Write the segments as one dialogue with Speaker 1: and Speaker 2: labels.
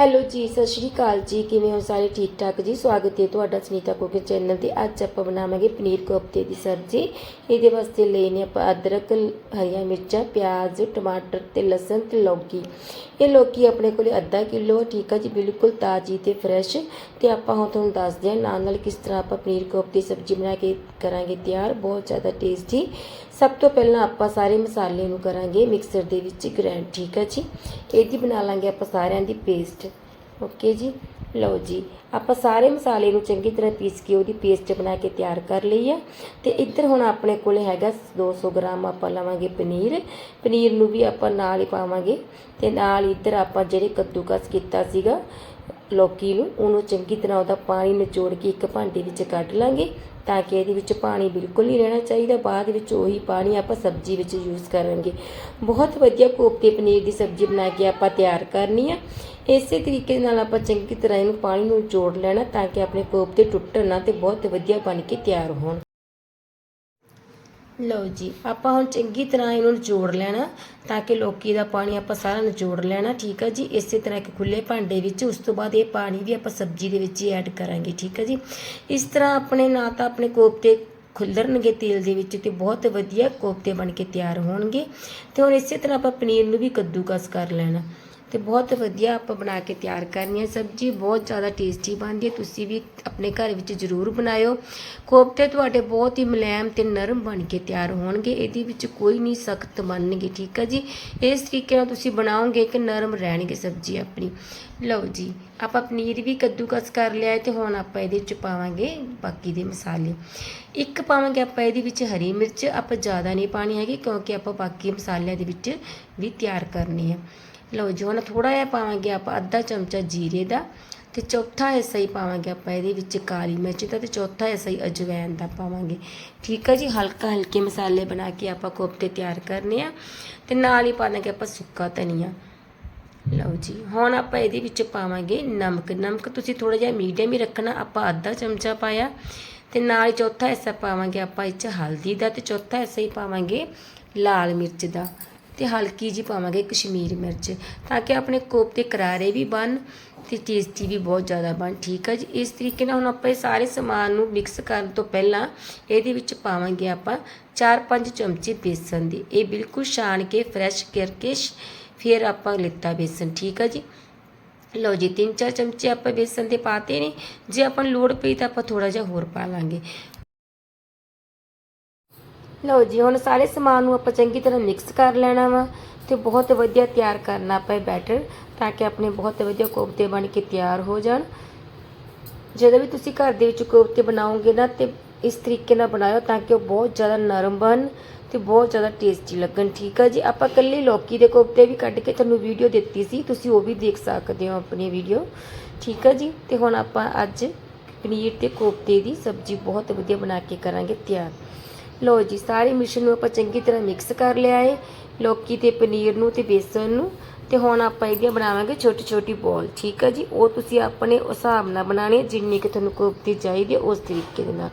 Speaker 1: Hello ਜੀ, ਸਤਿ ਸ਼੍ਰੀ ਅਕਾਲ ਜੀ। ਕਿਵੇਂ ਹੋ ਸਾਰੇ? ਠੀਕ ਠਾਕ ਜੀ? ਸਵਾਗਤ ਹੈ ਤੁਹਾਡਾ ਸੁਨੀਤਾ ਕੁਕਿੰਗ ਚੈਨਲ ਤੇ। ਅੱਜ ਆਪਾਂ ਬਣਾਵਾਂਗੇ ਪਨੀਰ ਕੋਫਤੇ ਦੀ ਸਬਜ਼ੀ। ਇਹਦੇ ਵਾਸਤੇ ਲੈਣੇ ਆਪਾਂ ਅਦਰਕ, ਹਰੀਆਂ ਮਿਰਚਾਂ, ਪਿਆਜ਼, ਟਮਾਟਰ ਤੇ ਲਸਣ ਤੇ ਲੌਕੀ। ਇਹ ਲੌਕੀ ਆਪਣੇ ਕੋਲੇ ਅੱਧਾ ਕਿਲੋ, ਠੀਕ ਆ ਜੀ, ਬਿਲਕੁਲ ਤਾਜ਼ੀ ਤੇ ਫਰੈਸ਼। ਤੇ ਆਪਾਂ ਹੁਣ ਤੁਹਾਨੂੰ ਦੱਸਦੇ ਹਾਂ ਨਾਲ ਨਾਲ ਕਿਸ ਤਰ੍ਹਾਂ ਆਪਾਂ ਪਨੀਰ ਕੋਫਤੇ ਦੀ ਸਬਜ਼ੀ ਬਣਾ ਕੇ ਕਰਾਂਗੇ ਤਿਆਰ। ਬਹੁਤ ਜ਼ਿਆਦਾ ਟੇਸਟੀ ਸਭ ਤੋਂ ਪਹਿਲਾਂ ਆਪਾਂ ਸਾਰੇ ਮਸਾਲੇ ਨੂੰ ਕਰਾਂਗੇ ਮਿਕਸਰ ਦੇ ਵਿੱਚ ਗ੍ਰਾਈਂਡ ਠੀਕ ਹੈ ਜੀ? ਇਹਦੀ ਬਣਾ ਲਾਂਗੇ ਆਪਾਂ ਸਾਰਿਆਂ ਦੀ ਪੇਸਟ। ਓਕੇ ਜੀ? ਲਓ ਜੀ, ਆਪਾਂ ਸਾਰੇ ਮਸਾਲੇ ਨੂੰ ਚੰਗੀ ਤਰ੍ਹਾਂ ਪੀਸ ਕੇ ਉਹਦੀ ਪੇਸਟ ਬਣਾ ਕੇ ਤਿਆਰ ਕਰ ਲਈ ਆ। ਤੇ ਇੱਧਰ ਹੁਣ ਆਪਣੇ ਕੋਲ ਹੈਗਾ 200 ਗ੍ਰਾਮ ਆਪਾਂ ਲਵਾਂਗੇ ਪਨੀਰ। ਪਨੀਰ ਨੂੰ ਵੀ ਆਪਾਂ ਨਾਲ ਹੀ ਪਾਵਾਂਗੇ। ਤੇ ਨਾਲ ਇੱਧਰ ਆਪਾਂ ਜਿਹੜੇ ਕੱਦੂਕਸ ਕੀਤਾ ਸੀਗਾ ਲੌਕੀ ਨੂੰ ਉਹਨੂੰ ਚੰਗੀ ਤਰ੍ਹਾਂ ਉਹਦਾ ਪਾਣੀ ਨਿਚੋੜ ਕੇ ਇੱਕ ਭਾਂਡੇ ਵਿੱਚ ਕੱਢ ਲਾਂਗੇ ਤਾਂ ਕਿ ਇਹਦੇ ਵਿੱਚ ਪਾਣੀ ਬਿਲਕੁਲ ਨਹੀਂ ਰਹਿਣਾ ਚਾਹੀਦਾ। ਬਾਅਦ ਵਿੱਚ ਉਹੀ ਪਾਣੀ ਆਪਾਂ ਸਬਜ਼ੀ ਵਿੱਚ ਯੂਜ਼ ਕਰਾਂਗੇ। ਬਹੁਤ ਵਧੀਆ ਕੋਫਤੇ ਪਨੀਰ ਦੀ ਸਬਜ਼ੀ ਬਣਾ ਕੇ ਆਪਾਂ ਤਿਆਰ ਕਰਨੀ ਆ। ਇਸੇ ਤਰੀਕੇ ਨਾਲ ਆਪਾਂ ਚੰਗੀ ਤਰ੍ਹਾਂ ਇਹਨੂੰ ਪਾਣੀ ਨੂੰ ਜੋੜ ਲੈਣਾ ਤਾਂ ਕਿ ਆਪਣੇ ਕੋਫਤੇ ਟੁੱਟਣ ਨਾ ਤੇ ਬਹੁਤ ਵਧੀਆ ਬਣ ਕੇ ਤਿਆਰ ਹੋਣ। ਲਓ ਜੀ, ਆਪਾਂ ਹੁਣ ਚੰਗੀ ਤਰ੍ਹਾਂ ਇਹਨੂੰ ਨਿਚੋੜ ਲੈਣਾ ਤਾਂ ਕਿ ਲੋਕੀ ਦਾ ਪਾਣੀ ਆਪਾਂ ਸਾਰਾ ਨਿਚੋੜ ਲੈਣਾ, ਠੀਕ ਹੈ ਜੀ? ਇਸੇ ਤਰ੍ਹਾਂ ਇੱਕ ਖੁੱਲੇ ਭਾਂਡੇ ਵਿੱਚ, ਉਸ ਤੋਂ ਬਾਅਦ ਇਹ ਪਾਣੀ ਵੀ ਆਪਾਂ ਸਬਜ਼ੀ ਦੇ ਵਿੱਚ ਹੀ ਐਡ ਕਰਾਂਗੇ, ਠੀਕ ਹੈ ਜੀ? ਇਸ ਤਰ੍ਹਾਂ ਆਪਣੇ ਨਾ ਤਾਂ ਆਪਣੇ ਕੋਫਤੇ ਖੁੱਲਰਨਗੇ ਤੇਲ ਦੇ ਵਿੱਚ ਤੇ ਬਹੁਤ ਵਧੀਆ ਕੋਫਤੇ ਬਣ ਕੇ ਤਿਆਰ ਹੋਣਗੇ ਤੇ ਹੁਣ ਇਸੇ ਤਰ੍ਹਾਂ ਆਪਾਂ ਪਨੀਰ ਨੂੰ ਵੀ ਕੱਦੂਕਸ ਕਰ ਲੈਣਾ। ਤੇ ਬਹੁਤ ਵਧੀਆ ਆਪਾਂ ਬਣਾ ਕੇ ਤਿਆਰ ਕਰਨੀ ਹੈ ਸਬਜ਼ੀ ਬਹੁਤ ਜ਼ਿਆਦਾ ਟੇਸਟੀ ਬਣਦੀ ਹੈ। ਤੁਸੀਂ ਵੀ ਆਪਣੇ ਘਰ ਵਿੱਚ ਜ਼ਰੂਰ ਬਣਾਇਓ। ਕੋਫਤੇ ਤੁਹਾਡੇ ਬਹੁਤ ਹੀ ਮੁਲਾਇਮ ਤੇ ਨਰਮ ਬਣ ਕੇ ਤਿਆਰ ਹੋਣਗੇ। ਇਹਦੇ ਵਿੱਚ ਕੋਈ ਨਹੀਂ ਸਖਤ ਬਣਨਗੇ ਠੀਕ ਹੈ ਜੀ? ਇਸ ਤਰੀਕੇ ਨਾਲ ਤੁਸੀਂ ਬਣਾਓਗੇ ਕਿ ਨਰਮ ਰਹਿਣਗੇ ਸਬਜ਼ੀ ਆਪਣੀ। ਲਓ ਜੀ, ਆਪਾਂ ਪਨੀਰ ਵੀ ਕੱਦੂਕਸ ਕਰ ਲਿਆ ਹੈ ਤੇ ਹੁਣ ਆਪਾਂ ਇਹਦੇ ਵਿੱਚ ਪਾਵਾਂਗੇ ਬਾਕੀ ਦੇ ਮਸਾਲੇ। ਇੱਕ ਪਾਵਾਂਗੇ ਆਪਾਂ ਇਹਦੇ ਵਿੱਚ ਹਰੀ ਮਿਰਚ। ਆਪਾਂ ਜ਼ਿਆਦਾ ਨਹੀਂ ਪਾਣੀ ਹੈਗੀ ਕਿਉਂਕਿ ਆਪਾਂ ਬਾਕੀ ਮਸਾਲਿਆਂ ਦੇ ਵਿੱਚ ਵੀ ਤਿਆਰ ਕਰਨੀ ਹੈ ਲਓ ਜੀ, ਹੁਣ ਥੋੜਾ ਜਿਹਾ ਪਾਵਾਂਗੇ ਆਪਾਂ ਅੱਧਾ ਚਮਚਾ ਜੀਰੇ ਦਾ ਤੇ ਚੌਥਾ ਹਿੱਸਾ ਹੀ ਪਾਵਾਂਗੇ ਆਪਾਂ ਇਹਦੇ ਵਿੱਚ ਕਾਲੀ ਮਿਰਚ ਦਾ ਤੇ ਚੌਥਾ ਹਿੱਸਾ ਹੀ ਅਜਵਾਇਣ ਦਾ ਪਾਵਾਂਗੇ। ਠੀਕ ਆ ਜੀ, ਹਲਕਾ ਹਲਕੇ ਮਸਾਲੇ ਬਣਾ ਕੇ ਆਪਾਂ ਕੋਫਤੇ ਤਿਆਰ ਕਰਨੇ ਆ ਤੇ ਨਾਲ ਹੀ ਪਾਵਾਂਗੇ ਆਪਾਂ ਸੁੱਕਾ ਧਨੀਆ। ਲਓ ਜੀ, ਹੁਣ ਆਪਾਂ ਇਹਦੇ ਵਿੱਚ ਪਾਵਾਂਗੇ ਨਮਕ। ਨਮਕ ਤੁਸੀਂ ਥੋੜਾ ਜਿਹਾ ਮੀਡੀਅਮ ਹੀ ਰੱਖਣਾ, ਆਪਾਂ ਅੱਧਾ ਚਮਚਾ ਪਾਇਆ। ਤੇ ਨਾਲ ਹੀ ਚੌਥਾ ਹਿੱਸਾ ਪਾਵਾਂਗੇ ਆਪਾਂ ਇਹ 'ਚ ਹਲਦੀ ਦਾ ਤੇ ਚੌਥਾ ਹਿੱਸਾ ਹੀ ਪਾਵਾਂਗੇ ਲਾਲ ਮਿਰਚ ਦਾ। ਤੇ ਹਲਕੀ ਜੀ ਪਾਵਾਂਗੇ ਕਸ਼ਮੀਰ ਮਿਰਚ, ਤਾਂ ਕਿ ਆਪਣੇ ਕੋਫਤੇ ਕਰਾਰੇ ਵੀ ਬਣ ਤੇ ਟੇਸਟੀ ਵੀ ਬਹੁਤ ਜ਼ਿਆਦਾ ਬਣ, ਠੀਕ ਹੈ ਜੀ? ਇਸ ਤਰੀਕੇ ਨਾਲ ਹੁਣ ਆਪਾਂ ਇਹ ਸਾਰੇ ਸਮਾਨ ਨੂੰ ਮਿਕਸ ਕਰਨ ਤੋਂ ਪਹਿਲਾਂ ਇਹਦੇ ਵਿੱਚ ਪਾਵਾਂਗੇ ਆਪਾਂ 4-5 ਚਮਚੇ ਬੇਸਨ ਦੇ। ਇਹ ਬਿਲਕੁਲ ਛਾਣ ਕੇ ਫਰੈਸ਼ ਕਰਕੇ ਫਿਰ ਆਪਾਂ ਲਿੱਤਾ ਬੇਸਨ, ਠੀਕ ਹੈ ਜੀ? ਲਓ ਜੀ 3-4 ਚਮਚੇ ਆਪਾਂ ਬੇਸਨ ਦੇ ਪਾਤੇ ਨੇ। ਜੇ ਆਪਾਂ ਨੂੰ ਲੋੜ ਪਈ ਤਾਂ ਆਪਾਂ ਥੋੜਾ ਜਿਹਾ ਹੋਰ ਪਾ ਲਾਂਗੇ। ਲਓ ਜੀ, ਹੁਣ ਸਾਰੇ ਸਮਾਨ ਨੂੰ ਆਪਾਂ ਚੰਗੀ ਤਰ੍ਹਾਂ ਮਿਕਸ ਕਰ ਲੈਣਾ ਵਾ ਤੇ ਬਹੁਤ ਵਧੀਆ ਤਿਆਰ ਕਰਨਾ ਆਪਾਂ ਇਹ ਬੈਟਰ ਤਾਂ ਕਿ ਆਪਣੇ ਬਹੁਤ ਵਧੀਆ ਕੋਫਤੇ ਬਣ ਕੇ ਤਿਆਰ ਹੋ ਜਾਣ। ਜਦੋਂ ਵੀ ਤੁਸੀਂ ਘਰ ਦੇ ਵਿੱਚ ਕੋਫਤੇ ਬਣਾਓਗੇ ਨਾ ਤੇ ਇਸ ਤਰੀਕੇ ਨਾਲ ਬਣਾਇਓ ਤਾਂ ਕਿ ਉਹ ਬਹੁਤ ਜ਼ਿਆਦਾ ਨਰਮ ਬਣ ਤੇ ਬਹੁਤ ਜ਼ਿਆਦਾ ਟੇਸਟੀ ਲੱਗਣ, ਠੀਕ ਆ ਜੀ? ਆਪਾਂ ਕੱਲੀ ਲੌਕੀ ਦੇ ਕੋਫਤੇ ਵੀ ਕੱਢ ਕੇ ਤੁਹਾਨੂੰ ਵੀਡੀਓ ਦਿੱਤੀ ਸੀ, ਤੁਸੀਂ ਉਹ ਵੀ ਦੇਖ ਸਕਦੇ ਹੋ ਆਪਣੀ ਵੀਡੀਓ ਠੀਕ ਆ ਜੀ? ਤੇ ਹੁਣ ਆਪਾਂ ਅੱਜ ਪਨੀਰ ਤੇ ਕੋਫਤੇ ਦੀ ਸਬਜ਼ੀ ਬਹੁਤ ਵਧੀਆ ਬਣਾ ਕੇ ਕਰਾਂਗੇ ਤਿਆਰ। ਲਓ ਜੀ, ਸਾਰੇ ਮਿਸ਼ਰਣ ਨੂੰ ਆਪਾਂ ਚੰਗੀ ਤਰ੍ਹਾਂ ਮਿਕਸ ਕਰ ਲਿਆ ਹੈ ਲੌਕੀ ਤੇ ਪਨੀਰ ਨੂੰ ਤੇ ਬੇਸਨ ਨੂੰ। ਤੇ ਹੁਣ ਆਪਾਂ ਇਹਦੀਆਂ ਬਣਾਵਾਂਗੇ ਛੋਟੀ ਛੋਟੀ ਬੋਲ, ਠੀਕ ਹੈ ਜੀ? ਉਹ ਤੁਸੀਂ ਆਪਣੇ ਹਿਸਾਬ ਨਾਲ ਬਣਾਣੇ ਜਿੰਨੀ ਕਿ ਤੁਹਾਨੂੰ ਕੋਫਤੀ ਚਾਹੀਦੀ ਹੈ, ਉਸ ਤਰੀਕੇ ਦੇ ਨਾਲ।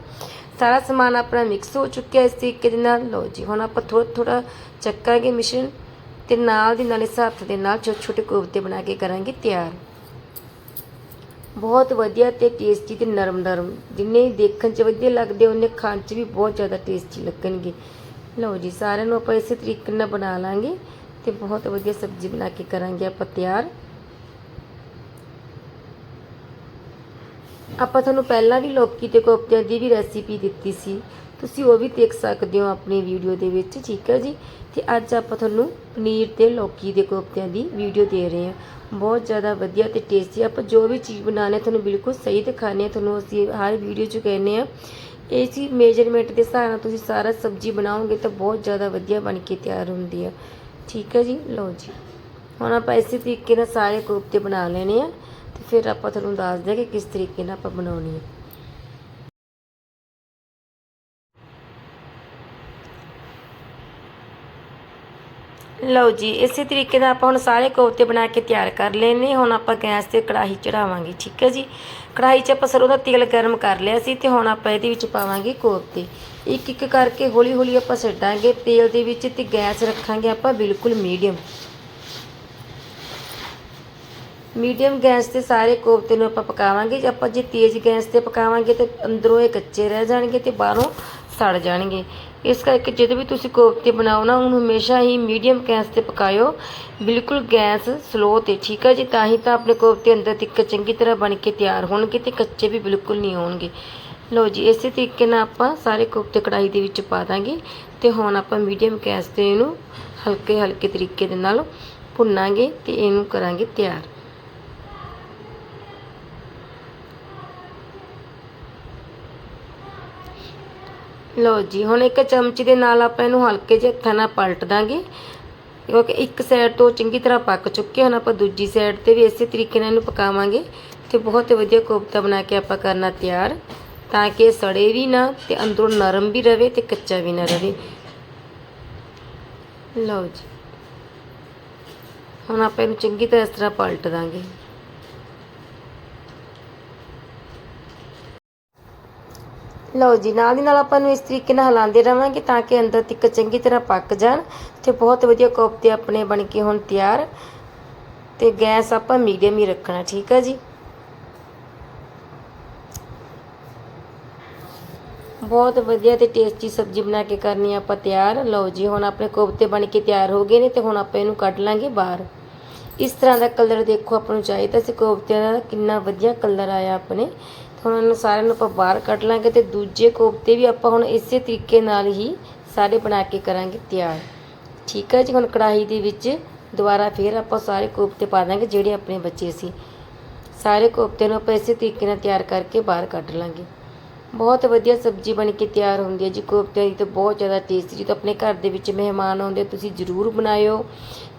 Speaker 1: ਸਾਰਾ ਸਮਾਨ ਆਪਣਾ ਮਿਕਸ ਹੋ ਚੁੱਕਿਆ ਇਸ ਤਰੀਕੇ ਦੇ ਨਾਲ। ਲਓ ਜੀ, ਹੁਣ ਆਪਾਂ ਥੋੜਾ ਥੋੜਾ ਚੱਕਾਂਗੇ ਮਿਸ਼ਰਣ ਤੇ ਨਾਲ ਦੀ ਨਾਲ ਇਸ ਹੱਥ ਦੇ ਨਾਲ ਛੋਟੇ ਛੋਟੇ ਕੋਫਤੇ ਬਣਾ ਕੇ ਕਰਾਂਗੇ ਤਿਆਰ। ਬਹੁਤ ਵਧੀਆ ਤੇ ਟੇਸਟੀ ਤੇ ਨਰਮ ਨਰਮ। ਜਿੰਨੇ ਦੇਖਣ 'ਚ ਵਧੀਆ ਲੱਗਦੇ, ਉਹਨੇ ਖਾਣ 'ਚ ਵੀ ਬਹੁਤ ਜ਼ਿਆਦਾ ਟੇਸਟੀ ਲੱਗਣਗੇ। ਲਓ ਜੀ, ਸਾਰਿਆਂ ਨੂੰ ਆਪਾਂ ਇਸੇ ਤਰੀਕੇ ਨਾਲ ਬਣਾ ਲਾਂਗੇ ਤੇ ਬਹੁਤ ਵਧੀਆ ਸਬਜ਼ੀ ਬਣਾ ਕੇ ਕਰਾਂਗੇ ਆਪਾਂ ਤਿਆਰ। ਆਪਾਂ ਤੁਹਾਨੂੰ ਪਹਿਲਾਂ ਵੀ ਲੋਕੀ ਤੇ ਕੋਫਤਿਆਂ ਦੀ ਵੀ ਰੈਸਿਪੀ ਦਿੱਤੀ ਸੀ। ਤੁਸੀਂ ਉਹ ਵੀ ਦੇਖ ਸਕਦੇ ਹੋ ਆਪਣੀ ਵੀਡੀਓ ਦੇ ਵਿੱਚ, ਠੀਕ ਹੈ ਜੀ? ਤੇ ਅੱਜ ਆਪਾਂ ਤੁਹਾਨੂੰ ਪਨੀਰ ਤੇ ਲੌਕੀ ਦੇ ਕੋਫਤਿਆਂ ਦੀ ਵੀਡੀਓ ਦੇ ਰਹੇ ਹਾਂ। ਬਹੁਤ ਜ਼ਿਆਦਾ ਵਧੀਆ ਤੇ ਟੇਸਟੀ ਆਪਾਂ ਜੋ ਵੀ ਚੀਜ਼ ਬਣਾਉਣੇ ਤੁਹਾਨੂੰ ਬਿਲਕੁਲ ਸਹੀ ਦਿਖਾਣੇ ਆ ਤੁਹਾਨੂੰ ਅਸੀਂ ਹਰ ਵੀਡੀਓ 'ਚ ਕਹਿੰਦੇ ਆ ਇਸੀ ਮੇਜਰਮੈਂਟ ਦੇ ਹਿਸਾਬ ਨਾਲ ਤੁਸੀਂ ਸਾਰਾ ਸਬਜ਼ੀ ਬਣਾਓਗੇ ਤਾਂ ਬਹੁਤ ਜ਼ਿਆਦਾ ਵਧੀਆ ਬਣ ਕੇ ਤਿਆਰ ਹੁੰਦੀ ਆ। ਠੀਕ ਹੈ ਜੀ? ਲਓ ਜੀ। ਹੁਣ ਆਪਾਂ ਇਸੇ ਤਰੀਕੇ ਨਾਲ ਸਾਰੇ ਕੋਫਤੇ ਬਣਾ ਲੈਣੇ ਆ ਤੇ ਫਿਰ ਆਪਾਂ ਤੁਹਾਨੂੰ ਦੱਸਦੇ ਹਾਂ ਕਿ ਕਿਸ ਤਰੀਕੇ ਨਾਲ ਆਪਾਂ ਬਣਾਉਣੀ ਹੈ ਲਓ ਜੀ, ਇਸੇ ਤਰੀਕੇ ਨਾਲ ਆਪਾਂ ਹੁਣ ਸਾਰੇ ਕੋਫਤੇ ਬਣਾ ਕੇ ਤਿਆਰ ਕਰ ਲੈਨੇ ਹੁਣ ਆਪਾਂ ਗੈਸ ਤੇ ਕੜਾਹੀ ਚੜਾਵਾਂਗੇ, ਠੀਕ ਹੈ ਜੀ? ਕੜਾਹੀ 'ਚ ਆਪਾਂ ਸਰੋਂ ਦਾ ਤੇਲ ਗਰਮ ਕਰ ਲਿਆ ਸੀ ਤੇ ਹੁਣ ਆਪਾਂ ਇਹਦੇ ਵਿੱਚ ਪਾਵਾਂਗੇ ਕੋਫਤੇ। ਇੱਕ ਇੱਕ ਕਰਕੇ ਹੌਲੀ ਹੌਲੀ ਆਪਾਂ ਛੱਡਾਂਗੇ ਤੇਲ ਦੇ ਵਿੱਚ ਤੇ ਗੈਸ ਰੱਖਾਂਗੇ ਆਪਾਂ ਬਿਲਕੁਲ ਮੀਡੀਅਮ। ਮੀਡੀਅਮ ਗੈਸ ਤੇ ਸਾਰੇ ਕੋਫਤੇ ਨੂੰ ਆਪਾਂ ਪਕਾਵਾਂਗੇ। ਜੇ ਆਪਾਂ ਜੇ ਤੇਜ਼ ਗੈਸ ਤੇ ਪਕਾਵਾਂਗੇ ਤੇ ਅੰਦਰੋਂ ਇਹ ਕੱਚੇ ਰਹਿ ਜਾਣਗੇ ਤੇ ਬਾਹਰੋਂ ਸੜ ਜਾਣਗੇ। ਇਸ ਕਰਕੇ ਜਦੋਂ ਵੀ ਤੁਸੀਂ ਕੋਫਤੇ ਬਣਾਓ ਨਾ, ਉਹਨੂੰ ਹਮੇਸ਼ਾ ਹੀ ਮੀਡੀਅਮ ਗੈਸ ਤੇ ਪਕਾਇਓ। ਬਿਲਕੁਲ ਗੈਸ ਸਲੋ ਤੇ ਠੀਕ ਹੈ ਜੀ, ਤਾਂ ਹੀ ਤਾਂ ਆਪਣੇ ਕੋਫਤੇ ਅੰਦਰ ਤੱਕ ਚੰਗੀ ਤਰ੍ਹਾਂ ਬਣ ਕੇ ਤਿਆਰ ਹੋਣਗੇ ਤੇ ਕੱਚੇ ਵੀ ਬਿਲਕੁਲ ਨਹੀਂ ਹੋਣਗੇ। ਲਓ ਜੀ, ਇਸੇ ਤਰੀਕੇ ਨਾਲ ਆਪਾਂ ਸਾਰੇ ਕੋਫਤੇ ਕੜਾਈ ਦੇ ਵਿੱਚ ਪਾ ਦਾਂਗੇ ਤੇ ਹੁਣ ਆਪਾਂ ਮੀਡੀਅਮ ਗੈਸ ਤੇ ਇਹਨੂੰ ਹਲਕੇ ਹਲਕੇ ਤਰੀਕੇ ਦੇ ਨਾਲ ਭੁੰਨਾਂਗੇ ਤੇ ਇਹਨੂੰ ਕਰਾਂਗੇ ਤਿਆਰ। ਲਓ ਜੀ, ਹੁਣ ਇੱਕ ਚਮਚ ਦੇ ਨਾਲ ਆਪਾਂ ਇਹਨੂੰ ਹਲਕੇ ਜਿਹੇ ਹੱਥਾਂ ਨਾਲ ਪਲਟ ਦਾਂਗੇ। ਕਿਉਂਕਿ ਇੱਕ ਸਾਈਡ ਤੋਂ ਚੰਗੀ ਤਰ੍ਹਾਂ ਪੱਕ ਚੁੱਕੇ ਹੁਣ ਆਪਾਂ ਦੂਜੀ ਸਾਈਡ ਤੇ ਵੀ ਇਸੇ ਤਰੀਕੇ ਨਾਲ ਇਹਨੂੰ ਪਕਾਵਾਂਗੇ ਤੇ ਬਹੁਤ ਵਧੀਆ ਕੋਫਤਾ ਬਣਾ ਕੇ ਆਪਾਂ ਕਰਨਾ ਤਿਆਰ, ਤਾਂ ਕਿ ਸੜੇ ਵੀ ਨਾ ਤੇ ਅੰਦਰੋਂ ਨਰਮ ਵੀ ਰਵੇ ਤੇ ਕੱਚਾ ਵੀ ਨਾ ਰਵੇ। ਲਓ ਜੀ। ਹੁਣ ਆਪਾਂ ਇਹਨੂੰ ਚੰਗੀ ਤਰ੍ਹਾਂ ਇਸ ਤਰ੍ਹਾਂ ਪਲਟ ਦਾਂਗੇ। ਲਓ ਜੀ, ਨਾਲ ਦੀ ਨਾਲ ਆਪਾਂ ਨੂੰ ਇਸ ਤਰੀਕੇ ਨਾਲ ਹਿਲਾਉਂਦੇ ਰਵਾਂਗੇ ਤਾਂ ਕਿ ਅੰਦਰ ਤੱਕ ਚੰਗੀ ਤਰ੍ਹਾਂ ਪੱਕ ਜਾਣ ਤੇ ਬਹੁਤ ਵਧੀਆ ਕੋਫਤੇ ਆਪਣੇ ਬਣ ਕੇ ਹੁਣ ਤਿਆਰ ਤੇ ਗੈਸ ਆਪਾਂ ਮੀਡੀਅਮ ਹੀ ਰੱਖਣਾ, ਠੀਕ ਹੈ ਜੀ? ਬਹੁਤ ਵਧੀਆ ਤੇ ਟੇਸਟੀ ਸਬਜ਼ੀ ਬਣਾ ਕੇ ਕਰਨੀ ਆਪਾਂ ਤਿਆਰ। ਲਓ ਜੀ, ਹੁਣ ਆਪਣੇ ਕੋਫਤੇ ਬਣ ਕੇ ਤਿਆਰ ਹੋ ਗਏ ਨੇ ਤੇ ਹੁਣ ਆਪਾਂ ਇਹਨੂੰ ਕੱਢ ਲਾਂਗੇ ਬਾਹਰ। ਇਸ ਤਰ੍ਹਾਂ ਦਾ ਕਲਰ ਦੇਖੋ ਆਪਾਂ ਨੂੰ ਚਾਹੀਦਾ ਸੀ ਕੋਫਤਿਆਂ ਦਾ, ਕਿੰਨਾ ਵਧੀਆ ਕਲਰ ਆਇਆ ਆਪਣੇ। ਹੁਣ ਉਹਨਾਂ ਸਾਰਿਆਂ ਨੂੰ ਆਪਾਂ ਬਾਹਰ ਕੱਢ ਲਾਂਗੇ ਤੇ ਦੂਜੇ ਕੋਫਤੇ ਵੀ ਆਪਾਂ ਹੁਣ ਇਸੇ ਤਰੀਕੇ ਨਾਲ ਹੀ ਸਾਰੇ ਬਣਾ ਕੇ ਕਰਾਂਗੇ ਤਿਆਰ। ਠੀਕ ਹੈ ਜੀ, ਹੁਣ ਕੜਾਹੀ ਦੇ ਵਿੱਚ ਦੁਬਾਰਾ ਫੇਰ ਆਪਾਂ ਸਾਰੇ ਕੋਫਤੇ ਪਾ ਦਾਂਗੇ ਜਿਹੜੇ ਆਪਣੇ ਬੱਚੇ ਸੀ। ਸਾਰੇ ਕੋਫਤੇ ਨੂੰ ਆਪਾਂ ਇਸੇ ਤਰੀਕੇ ਨਾਲ ਤਿਆਰ ਕਰਕੇ ਬਾਹਰ ਕੱਢ ਲਾਂਗੇ। ਬਹੁਤ ਵਧੀਆ ਸਬਜ਼ੀ ਬਣ ਕੇ ਤਿਆਰ ਹੁੰਦੀ ਹੈ ਜੀ ਕੋਫਤਿਆਂ ਦੀ ਤਾਂ ਬਹੁਤ ਜ਼ਿਆਦਾ ਟੇਸਟੀ, ਜਦੋਂ ਆਪਣੇ ਘਰ ਦੇ ਵਿੱਚ ਮਹਿਮਾਨ ਆਉਂਦੇ ਤੁਸੀਂ ਜ਼ਰੂਰ ਬਣਾਇਓ।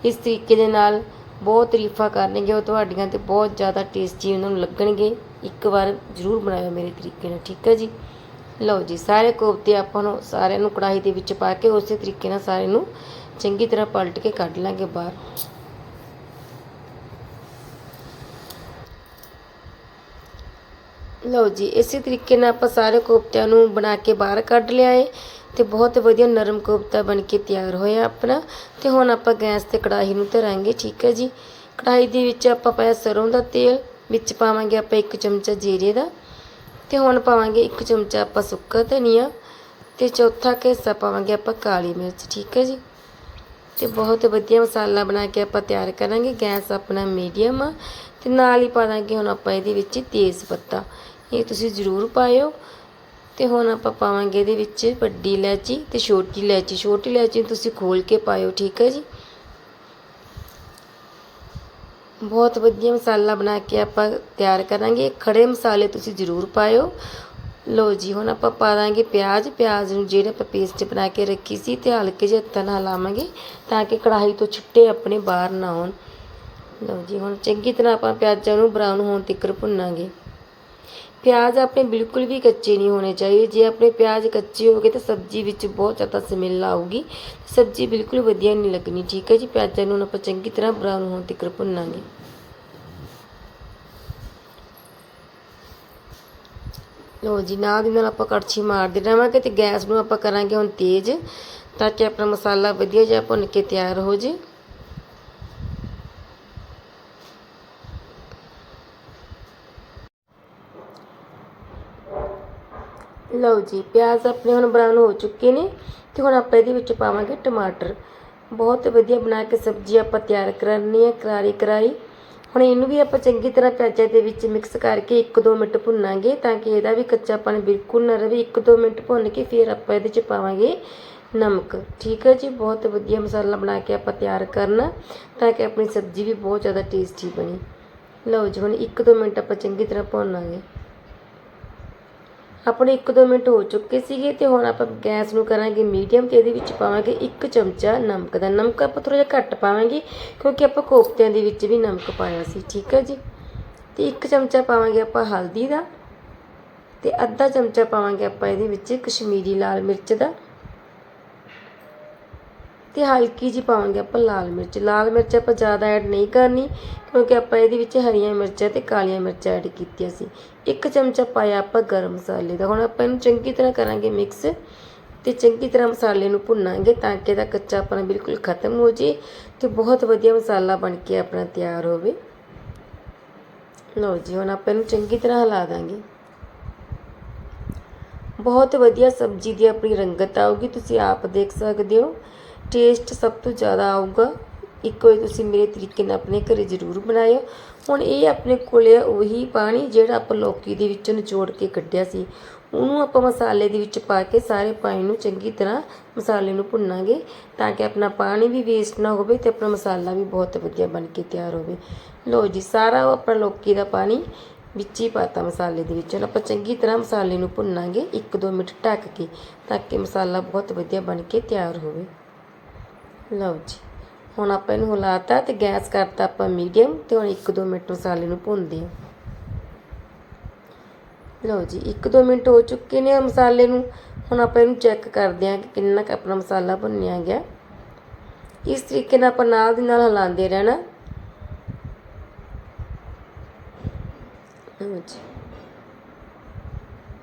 Speaker 1: ਇਸ ਤਰੀਕੇ ਦੇ ਨਾਲ ਬਹੁਤ ਤਾਰੀਫਾਂ ਕਰਨਗੇ ਉਹ ਤੁਹਾਡੀਆਂ ਤੇ ਬਹੁਤ ਜ਼ਿਆਦਾ ਟੇਸਟੀ ਉਹਨਾਂ ਨੂੰ ਲੱਗਣਗੇ। ਇੱਕ ਵਾਰ ਜ਼ਰੂਰ ਬਣਾਇਓ ਮੇਰੇ ਤਰੀਕੇ ਨਾਲ, ਠੀਕ ਹੈ ਜੀ? ਲਓ ਜੀ, ਸਾਰੇ ਕੋਫਤੇ ਆਪਾਂ ਨੂੰ ਸਾਰਿਆਂ ਨੂੰ ਕੜਾਹੀ ਦੇ ਵਿੱਚ ਪਾ ਕੇ ਉਸੇ ਤਰੀਕੇ ਨਾਲ ਸਾਰੇ ਨੂੰ ਚੰਗੀ ਤਰ੍ਹਾਂ ਪਲਟ ਕੇ ਕੱਢ ਲਾਂਗੇ ਬਾਹਰ। ਲਓ ਜੀ, ਇਸੇ ਤਰੀਕੇ ਨਾਲ ਆਪਾਂ ਸਾਰੇ ਕੋਫਤਿਆਂ ਨੂੰ ਬਣਾ ਕੇ ਬਾਹਰ ਕੱਢ ਲਿਆ ਏ ਤੇ ਬਹੁਤ ਵਧੀਆ ਨਰਮ ਕੋਫਤਾ ਬਣ ਕੇ ਤਿਆਰ ਹੋਇਆ ਆਪਣਾ ਤੇ ਹੁਣ ਆਪਾਂ ਗੈਸ ਤੇ ਕੜਾਹੀ ਨੂੰ ਧਰਾਂਗੇ, ਠੀਕ ਹੈ ਜੀ? ਕੜਾਹੀ ਦੇ ਵਿੱਚ ਆਪਾਂ ਪਾਇਆ ਸਰੋਂ ਦਾ ਤੇਲ ਵਿੱਚ ਪਾਵਾਂਗੇ ਆਪਾਂ ਇੱਕ ਚਮਚਾ ਜੀਰੇ ਦਾ ਤੇ ਹੁਣ ਪਾਵਾਂਗੇ ਇੱਕ ਚਮਚਾ ਆਪਾਂ ਸੁੱਕਾ ਧਨੀਆ ਤੇ ਚੌਥਾ ਕੁ ਹਿੱਸਾ ਪਾਵਾਂਗੇ ਆਪਾਂ ਕਾਲੀ ਮਿਰਚ, ਠੀਕ ਹੈ ਜੀ? ਤੇ ਬਹੁਤ ਵਧੀਆ ਮਸਾਲਾ ਬਣਾ ਕੇ ਆਪਾਂ ਤਿਆਰ ਕਰਾਂਗੇ, ਗੈਸ ਆਪਣਾ ਮੀਡੀਅਮ ਆ ਤੇ ਨਾਲ ਹੀ ਪਾ ਦਾਂਗੇ ਹੁਣ ਆਪਾਂ ਇਹਦੇ ਵਿੱਚ ਤੇਜ਼ ਪੱਤਾ, ਇਹ ਤੁਸੀਂ ਜ਼ਰੂਰ ਪਾਇਓ। ਤੇ ਹੁਣ ਆਪਾਂ ਪਾਵਾਂਗੇ ਇਹਦੇ ਵਿੱਚ ਵੱਡੀ ਇਲਾਇਚੀ ਤੇ ਛੋਟੀ ਇਲਾਇਚੀ ਛੋਟੀ ਇਲਾਇਚੀ ਨੂੰ ਤੁਸੀਂ ਖੋਲ ਕੇ ਪਾਇਓ, ਠੀਕ ਹੈ ਜੀ? ਬਹੁਤ ਵਧੀਆ ਮਸਾਲਾ ਬਣਾ ਕੇ ਆਪਾਂ ਤਿਆਰ ਕਰਾਂਗੇ। ਖੜੇ ਮਸਾਲੇ ਤੁਸੀਂ ਜ਼ਰੂਰ ਪਾਇਓ। ਲਓ ਜੀ, ਹੁਣ ਆਪਾਂ ਪਾ ਦਾਂਗੇ ਪਿਆਜ਼। ਪਿਆਜ਼ ਨੂੰ ਜਿਹੜੇ ਆਪਾਂ ਪੇਸਟ ਬਣਾ ਕੇ ਰੱਖੀ ਸੀ, ਤੇ ਹਲਕੇ ਜਿਹੇ ਹੱਥਾਂ ਨਾਲ ਲਾਵਾਂਗੇ ਤਾਂ ਕਿ ਕੜਾਹੀ ਤੋਂ ਛਿੱਟੇ ਆਪਣੇ ਬਾਹਰ ਨਾ ਆਉਣ। ਲਓ ਜੀ, ਹੁਣ ਚੰਗੀ ਤਰ੍ਹਾਂ ਆਪਾਂ ਪਿਆਜ਼ਾਂ ਨੂੰ ਬਰਾਊਨ ਹੋਣ ਤੱਕ ਭੁੰਨਾਂਗੇ। ਪਿਆਜ਼ ਆਪਣੇ ਬਿਲਕੁਲ ਵੀ ਕੱਚੇ ਨਹੀਂ ਹੋਣੇ ਚਾਹੀਦੇ। ਜੇ ਆਪਣੇ ਪਿਆਜ਼ ਕੱਚੇ ਹੋ ਗਏ ਤਾਂ ਸਬਜ਼ੀ ਵਿੱਚ ਬਹੁਤ ਜ਼ਿਆਦਾ ਸਮੈਲ ਆਊਗੀ। ਸਬਜ਼ੀ ਬਿਲਕੁਲ ਵਧੀਆ ਨਹੀਂ ਲੱਗਣੀ, ਠੀਕ ਹੈ ਜੀ? ਪਿਆਜ਼ਾਂ ਨੂੰ ਹੁਣ ਆਪਾਂ ਚੰਗੀ ਤਰ੍ਹਾਂ ਬਰਾਊਨ ਹੋਣ ਤੱਕ ਭੁੰਨਾਂਗੇ। ਲਓ ਜੀ, ਨਾਲ ਦੀ ਨਾਲ ਆਪਾਂ ਕੜਛੀ ਮਾਰਦੇ ਰਹਾਂਗੇ ਤੇ ਗੈਸ ਨੂੰ ਆਪਾਂ ਕਰਾਂਗੇ ਹੁਣ ਤੇਜ਼, ਤਾਂ ਕਿ ਆਪਣਾ ਮਸਾਲਾ ਵਧੀਆ ਜਿਹਾ ਭੁੰਨ ਕੇ ਤਿਆਰ ਹੋ ਜੇ। ਲਓ ਜੀ, ਪਿਆਜ਼ ਆਪਣੇ ਹੁਣ ਬਰਾਊਨ ਹੋ ਚੁੱਕੇ ਨੇ ਤੇ ਹੁਣ ਆਪਾਂ ਇਹਦੇ ਵਿੱਚ ਪਾਵਾਂਗੇ ਟਮਾਟਰ। ਬਹੁਤ ਵਧੀਆ ਬਣਾ ਕੇ ਸਬਜ਼ੀ ਆਪਾਂ ਤਿਆਰ ਕਰਨੀ ਹੈ, ਕਰਾਰੀ ਕਰਾਰੀ। ਹੁਣ ਇਹਨੂੰ ਵੀ ਆਪਾਂ ਚੰਗੀ ਤਰ੍ਹਾਂ ਪਿਆਜ਼ਾਂ ਦੇ ਵਿੱਚ ਮਿਕਸ ਕਰਕੇ 1-2 ਮਿੰਟ ਭੁੰਨਾਂਗੇ ਤਾਂ ਕਿ ਇਹਦਾ ਵੀ ਕੱਚਾਪਣ ਬਿਲਕੁਲ ਨਾ ਰਹੇ 1-2 ਮਿੰਟ ਭੁੰਨ ਕੇ ਫਿਰ ਆਪਾਂ ਇਹਦੇ 'ਚ ਪਾਵਾਂਗੇ ਨਮਕ। ਠੀਕ ਹੈ ਜੀ, ਬਹੁਤ ਵਧੀਆ ਮਸਾਲਾ ਬਣਾ ਕੇ ਆਪਾਂ ਤਿਆਰ ਕਰਨਾ ਤਾਂ ਕਿ ਆਪਣੀ ਸਬਜ਼ੀ ਵੀ ਬਹੁਤ ਜ਼ਿਆਦਾ ਟੇਸਟੀ ਬਣੇ। ਲਓ ਜੀ, ਹੁਣ 1-2 ਮਿੰਟ ਆਪਾਂ ਚੰਗੀ ਤਰ੍ਹਾਂ ਭੁੰਨਾਂਗੇ। ਆਪਣੇ 1-2 ਮਿੰਟ ਹੋ ਚੁੱਕੇ ਸੀਗੇ ਤੇ ਹੁਣ ਆਪਾਂ ਗੈਸ ਨੂੰ ਕਰਾਂਗੇ ਮੀਡੀਅਮ ਤੇ ਇਹਦੇ ਵਿੱਚ ਪਾਵਾਂਗੇ 1 ਚਮਚਾ ਨਮਕ ਦਾ। ਨਮਕ ਆਪਾਂ ਥੋੜਾ ਜਿਹਾ ਘੱਟ ਪਾਵਾਂਗੇ ਕਿਉਂਕਿ ਆਪਾਂ ਕੋਫਤਿਆਂ ਦੇ ਵਿੱਚ ਵੀ ਨਮਕ ਪਾਇਆ ਸੀ, ਠੀਕ ਹੈ ਜੀ? ਤੇ 1 ਚਮਚਾ ਪਾਵਾਂਗੇ ਆਪਾਂ ਹਲਦੀ ਦਾ ਤੇ ਅੱਧਾ ਚਮਚਾ ਪਾਵਾਂਗੇ ਆਪਾਂ ਇਹਦੇ ਵਿੱਚ ਕਸ਼ਮੀਰੀ ਲਾਲ ਮਿਰਚ ਦਾ। ਤੇ ਹਲਕੀ ਜੀ ਪਾਵਾਂਗੇ ਆਪਾਂ ਲਾਲ ਮਿਰਚ। ਲਾਲ ਮਿਰਚ ਆਪਾਂ ਜ਼ਿਆਦਾ ਐਡ ਨਹੀਂ ਕਰਨੀ, ਕਿਉਂਕਿ ਆਪਾਂ ਇਹਦੇ ਵਿੱਚ ਹਰੀਆਂ ਮਿਰਚਾਂ ਤੇ ਕਾਲੀਆਂ ਮਿਰਚਾਂ ਐਡ ਕੀਤੀਆਂ ਸੀ। ਇੱਕ ਚਮਚਾ ਪਾਇਆ ਆਪਾਂ ਗਰਮ ਮਸਾਲੇ ਦਾ। ਹੁਣ ਆਪਾਂ ਇਹਨੂੰ ਚੰਗੀ ਤਰ੍ਹਾਂ ਕਰਾਂਗੇ ਮਿਕਸ ਤੇ ਚੰਗੀ ਤਰ੍ਹਾਂ ਮਸਾਲੇ ਨੂੰ ਭੁੰਨਾਂਗੇ ਤਾਂ ਕਿ ਇਹਦਾ ਕੱਚਾਪਣ ਬਿਲਕੁਲ ਖਤਮ ਹੋ ਜੇ ਤੇ ਬਹੁਤ ਵਧੀਆ ਮਸਾਲਾ ਬਣ ਕੇ ਆਪਣਾ ਤਿਆਰ ਹੋਵੇ। ਲਓ ਜੀ, ਹੁਣ ਆਪਾਂ ਇਹਨੂੰ ਚੰਗੀ ਤਰ੍ਹਾਂ ਹਿਲਾ ਦਾਂਗੇ। ਬਹੁਤ ਵਧੀਆ ਸਬਜ਼ੀ ਦੀ ਆਪਣੀ ਰੰਗਤ ਆਊਗੀ, ਤੁਸੀਂ ਆਪ ਦੇਖ ਸਕਦੇ ਹੋ। ਟੇਸਟ ਸਭ ਤੋਂ ਜ਼ਿਆਦਾ ਆਊਗਾ। ਇੱਕ ਵਾਰੀ ਤੁਸੀਂ ਮੇਰੇ ਤਰੀਕੇ ਨਾਲ ਆਪਣੇ ਘਰੇ ਜ਼ਰੂਰ ਬਣਾਇਓ। ਹੁਣ ਇਹ ਆਪਣੇ ਕੋਲੇ ਆ ਉਹੀ ਪਾਣੀ ਜਿਹੜਾ ਆਪਾਂ ਲੌਕੀ ਦੇ ਵਿੱਚੋਂ ਨਿਚੋੜ ਕੇ ਕੱਢਿਆ ਸੀ। ਉਹਨੂੰ ਆਪਾਂ ਮਸਾਲੇ ਦੇ ਵਿੱਚ ਪਾ ਕੇ ਸਾਰੇ ਪਾਣੀ ਨੂੰ ਚੰਗੀ ਤਰ੍ਹਾਂ ਮਸਾਲੇ ਨੂੰ ਭੁੰਨਾਂਗੇ ਤਾਂ ਕਿ ਆਪਣਾ ਪਾਣੀ ਵੀ ਵੇਸਟ ਨਾ ਹੋਵੇ ਤੇ ਆਪਣਾ ਮਸਾਲਾ ਵੀ ਬਹੁਤ ਵਧੀਆ ਬਣ ਕੇ ਤਿਆਰ ਹੋਵੇ। ਲਓ ਜੀ, ਸਾਰਾ ਉਹ ਆਪਣਾ ਲੌਕੀ ਦਾ ਪਾਣੀ ਵਿੱਚ ਹੀ ਪਾਤਾ ਮਸਾਲੇ ਦੇ ਵਿੱਚ। ਹੁਣ ਆਪਾਂ ਚੰਗੀ ਤਰ੍ਹਾਂ ਮਸਾਲੇ ਨੂੰ ਭੁੰਨਾਂਗੇ 1-2 ਮਿੰਟ ਢੱਕ ਕੇ ਤਾਂ ਕਿ ਮਸਾਲਾ ਬਹੁਤ ਵਧੀਆ ਬਣ ਕੇ ਤਿਆਰ ਹੋਵੇ। ਲਓ ਜੀ। ਹੁਣ ਆਪਾਂ ਇਹਨੂੰ ਹਿਲਾਤਾ ਤੇ ਗੈਸ ਕਰਤਾ ਆਪਾਂ ਮੀਡੀਅਮ ਤੇ ਹੁਣ 1-2 ਮਿੰਟ ਮਸਾਲੇ ਨੂੰ ਭੁੰਨਦੇ ਹਾਂ। ਲਓ ਜੀ 1-2 ਮਿੰਟ ਹੋ ਚੁੱਕੇ ਨੇ ਮਸਾਲੇ ਨੂੰ। ਹੁਣ ਆਪਾਂ ਇਹਨੂੰ ਚੈੱਕ ਕਰਦੇ ਹਾਂ ਕਿ ਕਿੰਨਾ ਕੁ ਆਪਣਾ ਮਸਾਲਾ ਭੁੰਨਿਆ ਗਿਆ। ਇਸ ਤਰੀਕੇ ਨਾਲ ਆਪਾਂ ਨਾਲ ਦੀ ਨਾਲ ਹਿਲਾਉਂਦੇ ਰਹਿਣਾ। ਲਓ ਜੀ।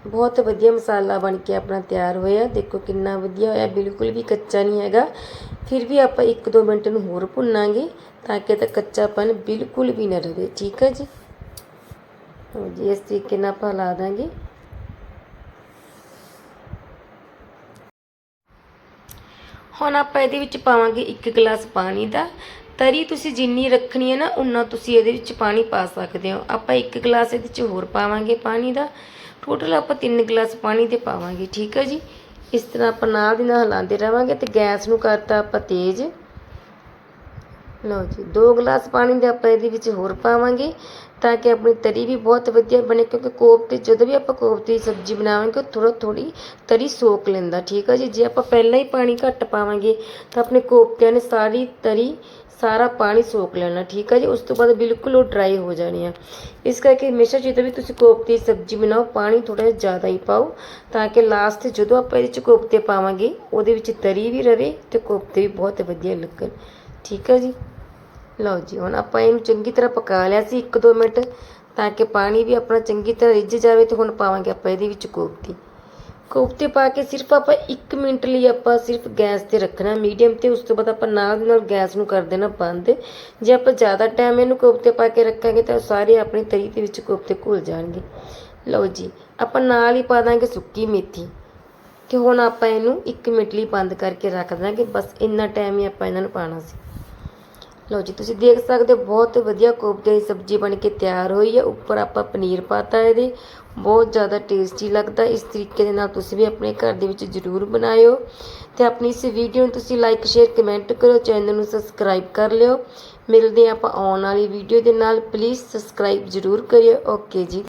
Speaker 1: ਬਹੁਤ ਵਧੀਆ ਮਸਾਲਾ ਬਣ ਕੇ ਆਪਣਾ ਤਿਆਰ ਹੋਇਆ। ਦੇਖੋ ਕਿੰਨਾ ਵਧੀਆ ਹੋਇਆ, ਬਿਲਕੁਲ ਵੀ ਕੱਚਾ ਨਹੀਂ ਹੈਗਾ। ਫਿਰ ਵੀ ਆਪਾਂ 1-2 ਮਿੰਟ ਨੂੰ ਹੋਰ ਭੁੰਨਾਂਗੇ ਤਾਂ ਕਿ ਤਾਂ ਕੱਚਾਪਨ ਬਿਲਕੁਲ ਵੀ ਨਾ ਰਹੇ ਠੀਕ ਹੈ ਜੀ? ਲਓ ਜੀ, ਇਸ ਤਰੀਕੇ ਨਾਲ ਆਪਾਂ ਲਾ ਦਾਂਗੇ। ਹੁਣ ਆਪਾਂ ਇਹਦੇ ਵਿੱਚ ਪਾਵਾਂਗੇ 1 ਗਲਾਸ ਪਾਣੀ ਦਾ। ਤਰੀ ਤੁਸੀਂ ਜਿੰਨੀ ਰੱਖਣੀ ਹੈ ਨਾ, ਉਨਾ ਤੁਸੀਂ ਇਹਦੇ ਵਿੱਚ ਪਾਣੀ ਪਾ ਸਕਦੇ ਹੋ। ਆਪਾਂ 1 ਗਲਾਸ ਇਹਦੇ ਵਿੱਚ ਹੋਰ ਪਾਵਾਂਗੇ ਪਾਣੀ ਦਾ। ਟੋਟਲ ਆਪਾਂ 3 ਗਲਾਸ ਪਾਣੀ 'ਤੇ ਪਾਵਾਂਗੇ, ਠੀਕ ਹੈ ਜੀ? ਇਸ ਤਰ੍ਹਾਂ ਆਪਾਂ ਨਾਲ ਦੀ ਨਾਲ ਹਿਲਾਉਂਦੇ ਰਵਾਂਗੇ ਤੇ ਗੈਸ ਨੂੰ ਕਰਤਾ ਆਪਾਂ ਤੇਜ਼। ਲਓ ਜੀ 2 ਗਲਾਸ ਪਾਣੀ ਦੇ ਆਪਾਂ ਇਹਦੇ ਵਿੱਚ ਹੋਰ ਪਾਵਾਂਗੇ ਤਾਂ ਕਿ ਆਪਣੀ ਤਰੀ ਵੀ ਬਹੁਤ ਵਧੀਆ ਬਣੇ, ਕਿਉਂਕਿ ਕੋਫਤੇ ਜਦੋਂ ਵੀ ਆਪਾਂ ਕੋਫਤੇ ਦੀ ਸਬਜ਼ੀ ਬਣਾਵਾਂਗੇ ਥੋੜਾ ਥੋੜੀ ਤਰੀ ਸੋਕ ਲੈਂਦਾ, ਠੀਕ ਹੈ ਜੀ? ਜੇ ਆਪਾਂ ਪਹਿਲਾਂ ਹੀ ਪਾਣੀ ਘੱਟ ਪਾਵਾਂਗੇ ਤਾਂ ਆਪਣੇ ਕੋਪਤਿਆਂ ਨੇ ਸਾਰੀ ਤਰੀ ਸਾਰਾ ਪਾਣੀ ਸੋਕ ਲੈਣਾ, ਠੀਕ ਹੈ ਜੀ? ਉਸ ਤੋਂ ਬਾਅਦ ਬਿਲਕੁਲ ਉਹ ਡਰਾਈ ਹੋ ਜਾਣੀ ਆ। ਇਸ ਕਰਕੇ ਹਮੇਸ਼ਾ ਜਦੋਂ ਵੀ ਤੁਸੀਂ ਕੋਫਤੇ ਦੀ ਸਬਜ਼ੀ ਬਣਾਓ, ਪਾਣੀ ਥੋੜਾ ਜਿਹਾ ਜ਼ਿਆਦਾ ਹੀ ਪਾਓ ਤਾਂ ਕਿ ਲਾਸਟ ਤੇ ਜਦੋਂ ਆਪਾਂ ਇਹਦੇ ਚ ਕੋਫਤੇ ਪਾਵਾਂਗੇ, ਉਹਦੇ ਵਿੱਚ ਤਰੀ ਵੀ ਰਵੇ ਤੇ ਕੋਫਤੇ ਵੀ ਬਹੁਤ ਵਧੀਆ ਲੱਗਣ। ਠੀਕ ਹੈ ਜੀ? ਲਓ ਜੀ, ਹੁਣ ਆਪਾਂ ਇਹਨੂੰ ਚੰਗੀ ਤਰ੍ਹਾਂ ਪਕਾ ਲਿਆ ਸੀ 1-2 ਮਿੰਟ ਤਾਂ ਕਿ ਪਾਣੀ ਵੀ ਆਪਣਾ ਚੰਗੀ ਤਰ੍ਹਾਂ ਰਿੱਝ ਜਾਵੇ ਤੇ ਹੁਣ ਪਾਵਾਂਗੇ ਆਪਾਂ ਇਹਦੇ ਵਿੱਚ ਕੋਫਤੇ। ਕੋਫਤੇ ਪਾ ਕੇ ਸਿਰਫ ਆਪਾਂ 1 ਮਿੰਟ ਲਈ ਆਪਾਂ ਸਿਰਫ ਗੈਸ ਤੇ ਰੱਖਣਾ ਮੀਡੀਅਮ ਤੇ, ਉਸ ਤੋਂ ਬਾਅਦ ਆਪਾਂ ਨਾਲ ਦੀ ਨਾਲ ਗੈਸ ਨੂੰ ਕਰ ਦੇਣਾ ਬੰਦ। ਜੇ ਆਪਾਂ ਜ਼ਿਆਦਾ ਟਾਈਮ ਇਹਨੂੰ ਕੋਫਤੇ ਪਾ ਕੇ ਰੱਖਾਂਗੇ ਤਾਂ ਸਾਰੇ ਆਪਣੀ ਤਰੀ ਦੇ ਵਿੱਚ ਕੋਫਤੇ ਘੁਲ ਜਾਣਗੇ। ਲਓ ਜੀ, ਆਪਾਂ ਨਾਲ ਹੀ ਪਾ ਦਾਂਗੇ ਸੁੱਕੀ ਮੇਥੀ। ਕਿ ਹੁਣ ਆਪਾਂ ਇਹਨੂੰ 1 ਮਿੰਟ ਲਈ ਬੰਦ ਕਰਕੇ ਰੱਖ ਦਾਂਗੇ। ਬਸ ਇੰਨਾ ਟਾਈਮ ਹੀ ਆਪਾਂ ਇਹਨਾਂ ਨੂੰ ਪਾਣਾ ਸੀ। ਲਓ ਜੀ, ਤੁਸੀਂ ਦੇਖ ਸਕਦੇ ਹੋ, ਬਹੁਤ ਵਧੀਆ ਕੋਫਤੇ ਦੀ ਸਬਜ਼ੀ ਬਣ ਕੇ ਤਿਆਰ ਹੋਈ ਹੈ। ਉੱਪਰ ਆਪਾਂ ਪਨੀਰ ਪਾਤਾ ਇਹਦੇ, ਬਹੁਤ ਜ਼ਿਆਦਾ ਟੇਸਟੀ ਲੱਗਦਾ। ਇਸ ਤਰੀਕੇ ਦੇ ਨਾਲ ਤੁਸੀਂ ਵੀ ਆਪਣੇ ਘਰ ਦੇ ਵਿੱਚ ਜ਼ਰੂਰ ਬਣਾਇਓ। ਤੇ ਆਪਣੀ ਇਸ ਵੀਡੀਓ ਨੂੰ ਤੁਸੀਂ ਲਾਈਕ ਸ਼ੇਅਰ ਕਮੈਂਟ ਕਰੋ ਚੈਨਲ ਨੂੰ ਸਬਸਕ੍ਰਾਈਬ ਕਰ ਲਿਓ। ਮਿਲਦੇ ਹਾਂ ਆਪਾਂ ਆਉਣ ਵਾਲੀ ਵੀਡੀਓ ਦੇ ਨਾਲ। ਪਲੀਜ਼ ਸਬਸਕ੍ਰਾਈਬ ਜ਼ਰੂਰ ਕਰਿਓ। ਓਕੇ ਜੀ।